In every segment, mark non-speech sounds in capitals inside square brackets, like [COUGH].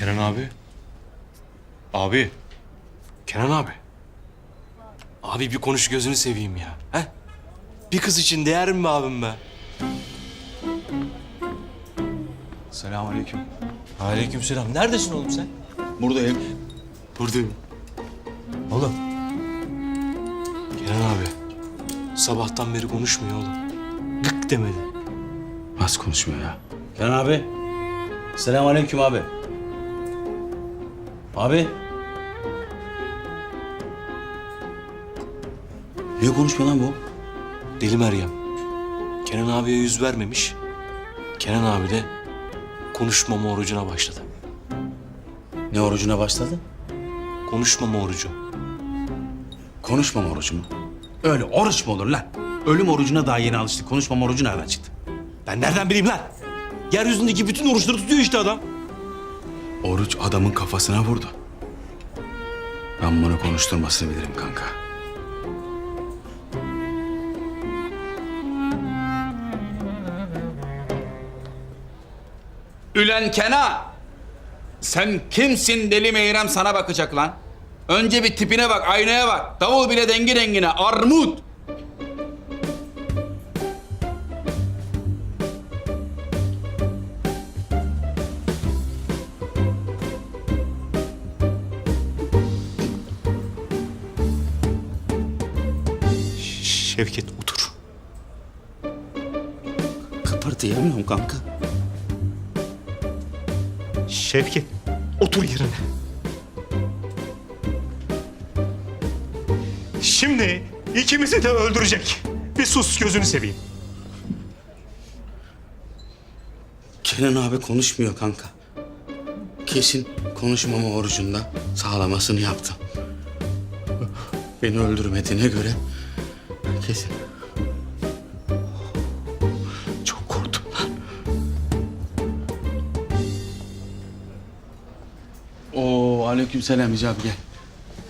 Kenan abi. Abi. Kenan abi. Abi bir konuş gözünü seveyim ya. He? Bir kız için değer mi be abim be? Selamünaleyküm. Aleykümselam. Neredesin oğlum sen? Buradayım. Buradayım. Oğlum. Kenan abi. Sabahtan beri konuşmuyor oğlum. Gık demedi. Nasıl konuşmuyor ya? Kenan abi. Selamünaleyküm abi. Abi. Niye konuşmuyor lan bu? Deli Meryem. Kenan abiye yüz vermemiş. Kenan abi de konuşmama orucuna başladı. Ne orucuna başladı? Konuşmama orucu. Konuşmama orucu mu? Öyle oruç mu olur lan? Ölüm orucuna daha yeni alıştık. Konuşmama orucu nereden çıktı? Ben nereden bileyim lan? Yeryüzündeki bütün oruçları tutuyor işte adam. Oruç adamın kafasına vurdu. Ben bunu konuşturmasını bilirim kanka. Ülen Kena! Sen kimsin deli meyrem sana bakacak lan? Önce bir tipine bak, aynaya bak. Davul bile dengi dengine, armut! Şevket otur. Kıpırdayamıyorum kanka. Şevket otur yerine. Şimdi ikimizi de öldürecek. Bir sus gözünü seveyim. Kenan abi konuşmuyor kanka. Kesin konuşmama orucunda sağlamasını yaptım. Beni öldürmediğine göre kesin. Çok korktum lan. Oo aleykümselam Hicabi gel.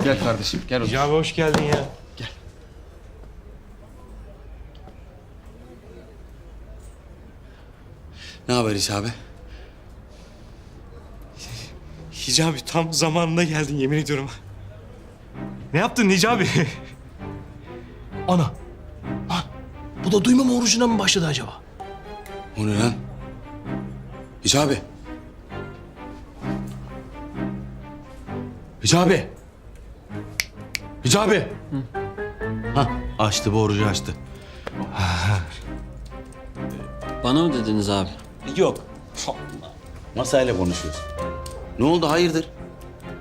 Gel kardeşim gel otur. Ya hoş geldin ya. Ne haber Hicabi? Hicabi tam zamanında geldin yemin ediyorum. Ne yaptın Hicabi? [LAUGHS] Ana. Bu da duymama orucuna mı başladı acaba? O ne lan? Hicabi. Hicabi. Hicabi. Ha açtı bu orucu açtı. Bana mı dediniz abi? Yok. Masayla konuşuyoruz. Ne oldu hayırdır?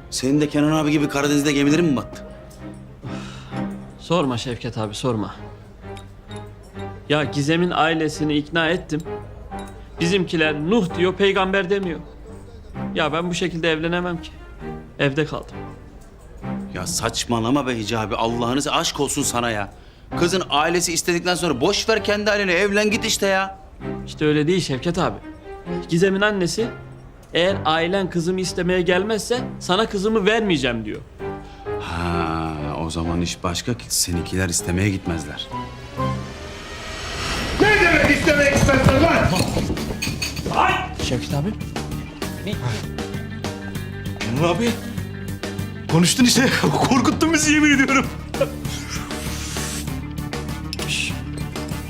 Senin de Kenan abi gibi Karadeniz'de gemilerin mi battı? Sorma Şevket abi sorma. Ya Gizem'in ailesini ikna ettim. Bizimkiler Nuh diyor peygamber demiyor. Ya ben bu şekilde evlenemem ki. Evde kaldım. Ya saçmalama be Hicabi. Allah'ınız aşk olsun sana ya. Kızın ailesi istedikten sonra boş ver kendi ailene evlen git işte ya. İşte öyle değil Şevket abi. Gizem'in annesi eğer ailen kızımı istemeye gelmezse sana kızımı vermeyeceğim diyor. Ha o zaman iş başka ki seninkiler istemeye gitmezler. Şevket abi. Kenan abi. Konuştun işte. [LAUGHS] Korkuttun bizi yemin ediyorum.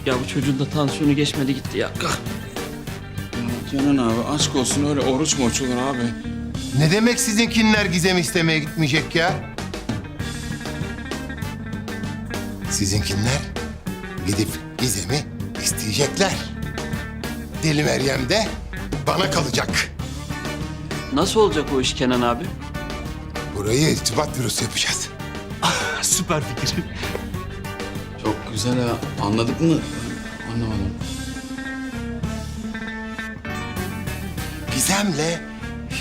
Ya bu çocuğun da tansiyonu geçmedi gitti ya. Kenan abi aşk olsun öyle oruç mu açılır abi? Ne demek sizinkinler Gizem istemeye gitmeyecek ya? Sizinkinler gidip Gizem'i isteyecekler. Deli Meryem de bana kalacak. Nasıl olacak o iş Kenan abi? Burayı irtibat bürosu yapacağız. [LAUGHS] Süper fikir. Çok güzel ha. Anladık mı? Anlamadım. Gizem'le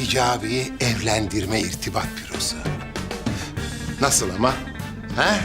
Hicabi'yi evlendirme irtibat bürosu. Nasıl ama? Ha?